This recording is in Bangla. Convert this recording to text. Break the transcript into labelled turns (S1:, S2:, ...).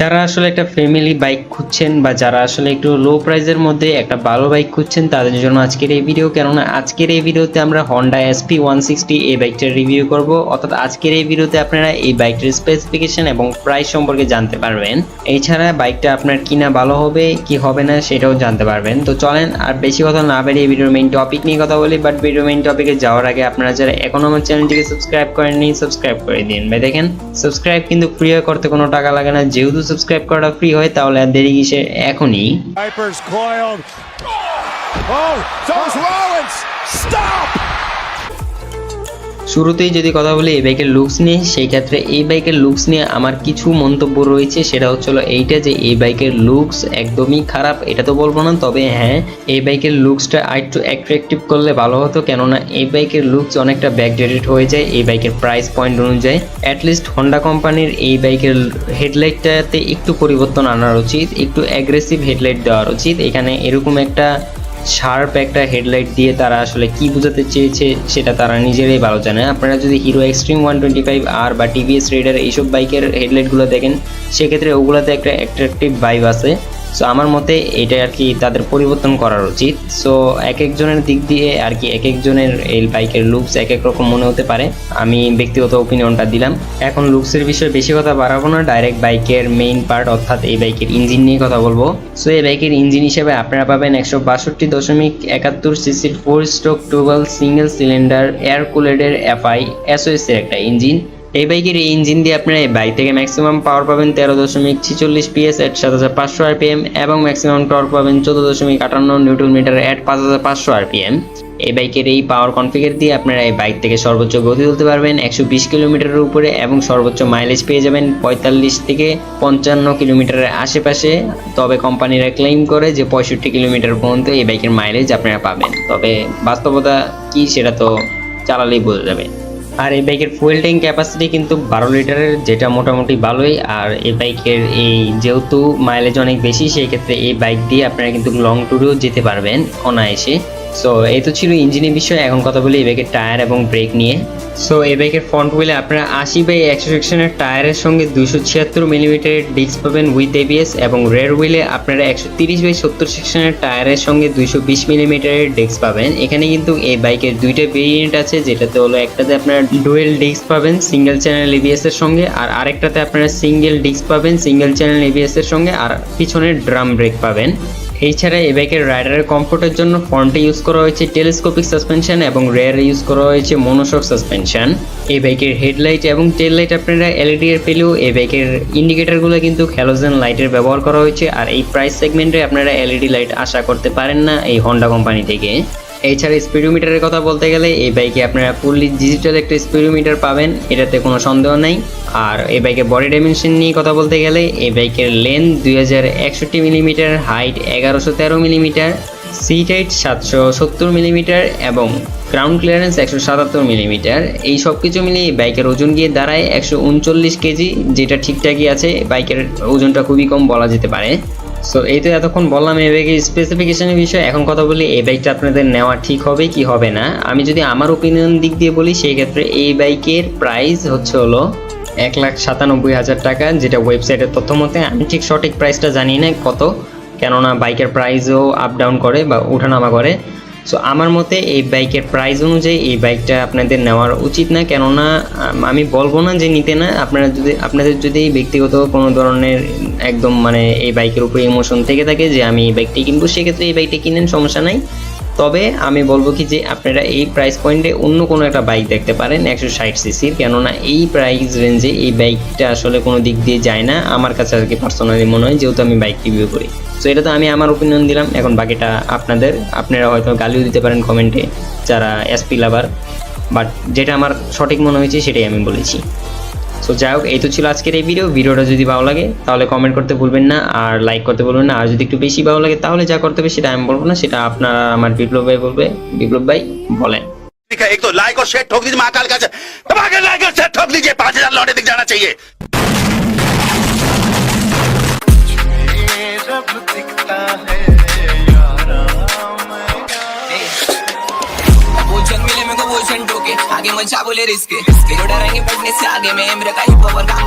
S1: যারা আসলে একটা ফ্যামিলি বাইক খুঁজছেন বা যারা আসলে একটু লো প্রাইজের মধ্যে একটা ভালো বাইক খুঁজছেন, তাদের জন্য আজকের এই ভিডিও কেননা আজকের এই ভিডিওতে আমরা হন্ডা এসপি ওয়ান সিক্সটি এই বাইকটার রিভিউ করব। অর্থাৎ আজকের এই ভিডিওতে আপনারা এই বাইকটার স্পেসিফিকেশন এবং প্রাইস সম্পর্কে জানতে পারবেন। এছাড়া বাইকটা আপনার কিনা ভালো হবে, কি হবে না, সেটাও জানতে পারবেন। তো চলেন, আর বেশি কথা না বেরিয়ে ভিডিওর মেইন টপিক নিয়ে কথা বলি বাট ভিডিও মেইন টপিকে যাওয়ার আগে আপনারা যারা এখনও আমার চ্যানেলটিকে সাবস্ক্রাইব করেননি সাবস্ক্রাইব করে দিন। ভাই, দেখেন সাবস্ক্রাইব কিন্তু ফ্রি করতে কোনো টাকা লাগে না। যেহেতু সাবস্ক্রাইব করাটা ফ্রি হয় তাহলে আর দেরি কিসের? এখনই। শুরুতেই যদি কথা বলি এই বাইকের লুকস নিয়ে, সেই ক্ষেত্রে এই বাইকের লুকস নিয়ে আমার কিছু মন্তব্য রয়েছে। সেটা হচ্ছিল এইটা যে এই বাইকের লুকস একদমই খারাপ, এটা তো বলব না, তবে হ্যাঁ এই বাইকের লুকসটা আরেকটু অ্যাট্রাকটিভ করলে ভালো হতো। কেননা এই বাইকের লুকস অনেকটা ব্যাকডেটেড হয়ে যায় এই বাইকের প্রাইস পয়েন্ট অনুযায়ী। অ্যাটলিস্ট হন্ডা কোম্পানির এই বাইকের হেডলাইটটাতে একটু পরিবর্তন আনার উচিত, একটু অ্যাগ্রেসিভ হেডলাইট দেওয়ার উচিত। এখানে এরকম একটা শার্প একটা হেডলাইট দিয়ে তারা আসলে কি বোঝাতে চেয়েছে সেটা তারা নিজেরাই ভালো জানে। আপনারা যদি Hero Xtreme one twenty five R বা টিভিএস রেডার এইসব বাইকের হেডলাইটগুলো দেখেন, সেক্ষেত্রে ওগুলোতে একটা অ্যাট্রাকটিভ ভাইব আছে। সো আমার মতে এটা আর কি তাদের পরিবর্তন করার উচিত। সো এক একজনের দিক দিয়ে আর কি এক একজনের এই বাইকের লুকস এক এক রকম মনে হতে পারে। আমি ব্যক্তিগত ওপিনিয়নটা দিলাম। এখন লুকসের বিষয়ে বেশি কথা বাড়াবো না। ডাইরেক্ট বাইকের মেইন পার্ট অর্থাৎ এই বাইকের ইঞ্জিন নিয়ে কথা বলব। সো এই বাইকের ইঞ্জিন হিসেবে আপনারা পাবেন একশো বাষট্টি দশমিক একাত্তর সিসির four stroke twelve single cylinder air কুলেডের FI SOS এর একটা ইঞ্জিন এই বাইকের এই ইঞ্জিন দিয়ে আপনারা এই বাইক থেকে ম্যাক্সিমাম পাওয়ার পাবেন তেরো দশমিক ছিচল্লিশ পিএস এট সাত হাজার পাঁচশো আরপিএম এবং ম্যাক্সিমাম টর্ক পাবেন চোদ্দ দশমিক আটান্ন নিউটন মিটার এট পাঁচ হাজার পাঁচশো আরপিএম এই বাইকের এই পাওয়ার কনফিগার দিয়ে আপনারা এই বাইক থেকে সর্বোচ্চ গতি তুলতে পারবেন একশো বিশ কিলোমিটারের উপরে এবং সর্বোচ্চ মাইলেজ পেয়ে যাবেন পঁয়তাল্লিশ থেকে পঞ্চান্ন কিলোমিটারের আশেপাশে। তবে কোম্পানিরা ক্লেম করে যে পঁয়ষট্টি কিলোমিটার পর্যন্ত এই বাইকের মাইলেজ আপনারা পাবেন। তবে বাস্তবতা কি সেটা তো চালালেই বোঝা যাবে। আর এই বাইকের ফুয়েল ট্যাঙ্ক ক্যাপাসিটি কিন্তু বারো লিটারের, যেটা মোটামুটি ভালোই। আর এই বাইকের এই যেহেতু মাইলেজ অনেক বেশি, সেই ক্ষেত্রে এই বাইক দিয়ে আপনারা কিন্তু লং ট্যুরেও যেতে পারবেন অনায়াসে। সো এই তো ছিল ইঞ্জিনের বিষয়। এখন কথা বলি এই বাইকের টায়ার এবং ব্রেক নিয়ে। সো এই বাইকের ফ্রন্ট হুইলে আপনারা আশি বাই একশো সেকশনের টায়ারের সঙ্গে দুশো ছিয়াত্তর মিলিমিটারের ডিস্ক পাবেন উইথ এবিএস এবং রেড হুইলে আপনারা একশো তিরিশ বাই সত্তর সেকশনের টায়ারের সঙ্গে দুইশো বিশ মিলিমিটারের ডিস্ক পাবেন। এখানে কিন্তু এই বাইকের দুইটা ভেরিয়েন্ট আছে, যেটাতে হলো একটাতে আপনারা ডুয়েল ডিস্ক পাবেন সিঙ্গেল চ্যানেল এবিএস এর সঙ্গে আর আরেকটাতে আপনারা সিঙ্গেল ডিস্ক পাবেন সিঙ্গেল চ্যানেল এবিএস এর সঙ্গে আর পিছনের ড্রাম ব্রেক পাবেন। এছাড়া এই বাইকের রাইডারের কমফোর্টের জন্য ফ্রন্টে ইউজ করা হয়েছে টেলিস্কোপিক সাসপেনশন এবং রেয়ারে ইউজ করা হয়েছে মনোশক সাসপেনশন। এই বাইকের হেডলাইট এবং টেল লাইট আপনারা এলইডি এর পেলেও এই বাইকের ইন্ডিকেটারগুলো কিন্তু হ্যালোজেন লাইটের ব্যবহার করা হয়েছে। আর এই প্রাইস সেগমেন্টে আপনারা এলইডি লাইট আশা করতে পারেন না এই হন্ডা কোম্পানি থেকে। এছাড়া স্পিডোমিটারের কথা বলতে গেলে এই বাইকে আপনারা ফুললি ডিজিটাল একটা স্পিডোমিটার পাবেন, এটাতে কোনো সন্দেহ নাই। আর এই বাইকের বডি ডাইমেনশন নিয়ে কথা বলতে গেলে এই বাইকের লেন্থ দুই হাজার একষট্টি মিলিমিটার হাইট এগারোশো তেরো মিলিমিটার সিট হাইট সাতশো সত্তর মিলিমিটার এবং গ্রাউন্ড ক্লিয়ারেন্স একশো সাতাত্তর মিলিমিটার এই সব কিছু মিলিয়ে বাইকের ওজন গিয়ে দাঁড়ায় একশো উনচল্লিশ কেজি, যেটা ঠিকঠাকই আছে। বাইকের ওজনটা খুবই কম বলা যেতে পারে। সো এই তো এতক্ষণ বললাম এই বাইকের স্পেসিফিকেশনের বিষয়ে। এখন কথা বলি, এই বাইকটা আপনাদের নেওয়া ঠিক হবে কি হবে না? আমি যদি আমার ওপিনিয়ন দিক দিয়ে বলি, সেই ক্ষেত্রে এই বাইকের প্রাইস হচ্ছে হলো এক লাখ সাতানব্বই হাজার টাকা, যেটা ওয়েবসাইটের তথ্য মতে, আমি ঠিক সঠিক প্রাইসটা জানি না কত। কেননা বাইকের প্রাইসও আপ ডাউন করে বা ওঠানামা করে। সো আমার মতে এই বাইকের প্রাইস অনুযায়ী এই বাইকটা আপনাদের নেওয়ার উচিত না। কেননা, আমি বলব না যে নিতে না। আপনারা যদি, আপনাদের যদি ব্যক্তিগত কোনো ধরনের একদম মানে এই বাইকের উপরে ইমোশন থেকে থাকে যে আমি এই বাইকটি কিনবো, সেক্ষেত্রে এই বাইকটি কিনেন, সমস্যা নাই। তবে আমি বলব কি যে আপনারা এই প্রাইস পয়েন্টে অন্য কোনো একটা বাইক দেখতে পারেন একশো ষাট সিসির কেননা এই প্রাইস রেঞ্জে এই বাইকটা আসলে কোনো দিক দিয়ে যায় না। আমার কাছে আর কি পার্সোনালি মনে হয়, যেহেতু আমি বাইক রিভিউ করি। সো এটা তো আমি আমার ওপিনিয়ন দিলাম। এখন বাকিটা আপনাদের। আপনারা হয়তো গালিও দিতে পারেন কমেন্টে যারা এসপি লাভার বাট যেটা আমার সঠিক মনে হয়েছে, সেটাই আমি বলেছি। সো যাই হোক এই তো ছিল আজকের এই ভিডিও ভিডিওটা যদি ভালো লাগে তাহলে কমেন্ট করতে ভুলবেন না আর লাইক করতে ভুলবেন না আর যদি একটু বেশি ভালো লাগে তাহলে যা করতে হবে সেটা আমি বলবো না সেটা আপনারা আমার বিপ্লব ভাই বলবে বিপ্লব ভাই বলেন
S2: ठीक है एक तो लाइक और शेयर ठोक दीजिए महाकाल का दबाकर लाइक और शेयर ठोक दीजिए पांच हजार लौटे दिख जाना चाहिए
S3: पंजाब बोले रिस्क। डरेंगे बढ़ने से आगे में मेरे का ही पवन काम